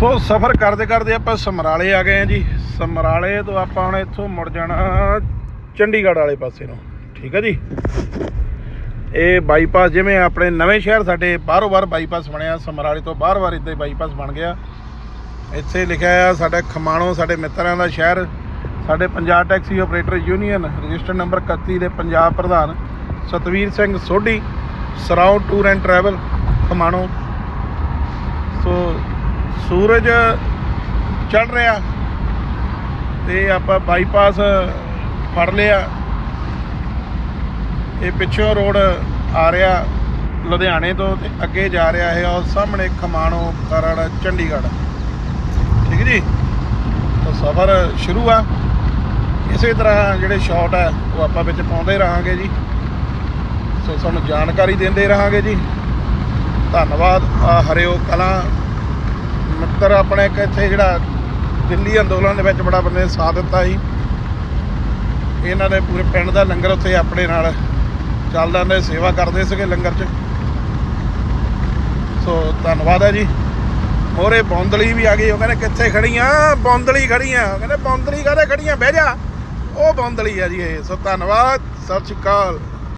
ਸੋ ਸਫ਼ਰ ਕਰਦੇ ਕਰਦੇ ਆਪਾਂ ਸਮਰਾਲੇ ਆ ਗਏ ਆ ਜੀ। ਸਮਰਾਲੇ ਤੋਂ ਆਪਾਂ ਹੁਣ ਇੱਥੋਂ ਮੁੜ ਜਾਣਾ ਚੰਡੀਗੜ੍ਹ ਵਾਲੇ ਪਾਸੇ ਨੂੰ। ਠੀਕ ਹੈ ਜੀ? ਇਹ ਬਾਈਪਾਸ ਜਿਵੇਂ ਆਪਣੇ ਨਵੇਂ ਸ਼ਹਿਰ ਸਾਡੇ ਬਾਹਰੋਂ ਬਾਹਰ ਬਾਈਪਾਸ ਬਣਿਆ, ਸਮਰਾਲੇ ਤੋਂ ਬਾਹਰ ਬਾਹਰ ਇੱਦਾਂ ਹੀ ਬਾਈਪਾਸ ਬਣ ਗਿਆ। ਇੱਥੇ ਲਿਖਿਆ ਆ ਸਾਡਾ ਖਮਾਣੋ ਸਾਡੇ ਮਿੱਤਰਾਂ ਦਾ ਸ਼ਹਿਰ, ਸਾਡੇ Punjab taxi operator union, register number 31 ਦੇ ਪੰਜਾਬ ਪ੍ਰਧਾਨ Satvir Singh Sodhi Sarao tour and travel, Khamano. ਸੋ ਸੂਰਜ ਚੜ ਰਿਹਾ ਤੇ ਆਪਾਂ ਬਾਈਪਾਸ ਫੜ ਲਿਆ। ਇਹ ਪਿੱਛੋਂ ਰੋਡ ਆ ਰਿਹਾ ਲੁਧਿਆਣੇ ਤੋਂ ਤੇ ਅੱਗੇ ਜਾ ਰਿਹਾ ਹੈ ਉਹ ਸਾਹਮਣੇ ਖਮਾਣੋ, ਕਰੜ, ਚੰਡੀਗੜ੍ਹ। ਠੀਕ ਜੀ? ਤਾਂ ਸਫ਼ਰ ਸ਼ੁਰੂ ਆ। ਇਸੇ ਤਰ੍ਹਾਂ ਜਿਹੜੇ ਸ਼ਾਟ ਆ, ਉਹ ਆਪਾਂ ਵਿੱਚ ਪਾਉਂਦੇ ਰਹਾਂਗੇ ਜੀ। ਸੋ ਸਾਨੂੰ ਜਾਣਕਾਰੀ ਦਿੰਦੇ ਰਹਾਂਗੇ ਜੀ। ਧੰਨਵਾਦ। ਆ ਹਰਿਓ ਕਲਾਂ। ਮਿੱਤਰ ਆਪਣੇ ਇੱਕ ਇੱਥੇ ਜਿਹੜਾ ਦਿੱਲੀ ਅੰਦੋਲਨ ਦੇ ਵਿੱਚ ਬੜਾ ਬੰਦੇ ਨੇ ਸਾਥ ਦਿੱਤਾ ਸੀ। ਇਹਨਾਂ ਦੇ ਪੂਰੇ ਪਿੰਡ ਦਾ ਲੰਗਰ ਉੱਥੇ ਆਪਣੇ ਨਾਲ ਚੱਲਦਾ ਨੇ ਸੇਵਾ ਕਰਦੇ ਸੀਗੇ ਲੰਗਰ 'ਚ। ਸੋ, ਧੰਨਵਾਦ ਹੈ ਜੀ। ਮੋਰੇ ਬੌਂਦਲੀ ਵੀ ਆ ਗਈ, ਉਹ ਕਹਿੰਦੇ ਕਿੱਥੇ ਖੜੀਆਂ ਬੌਂਦਲੀ ਖੜੀਆਂ ਉਹ ਕਹਿੰਦੇ, ਬੌਂਦਲੀ ਕਾਹਦੇ ਖੜੀਆਂ ਬਹਿ ਜਾ। ਉਹ ਬੌਂਦਲੀ ਆ ਜੀ ਇਹ। ਸੋ, ਧੰਨਵਾਦ। ਸਤਿ ਸ਼੍ਰੀ ਅਕਾਲ।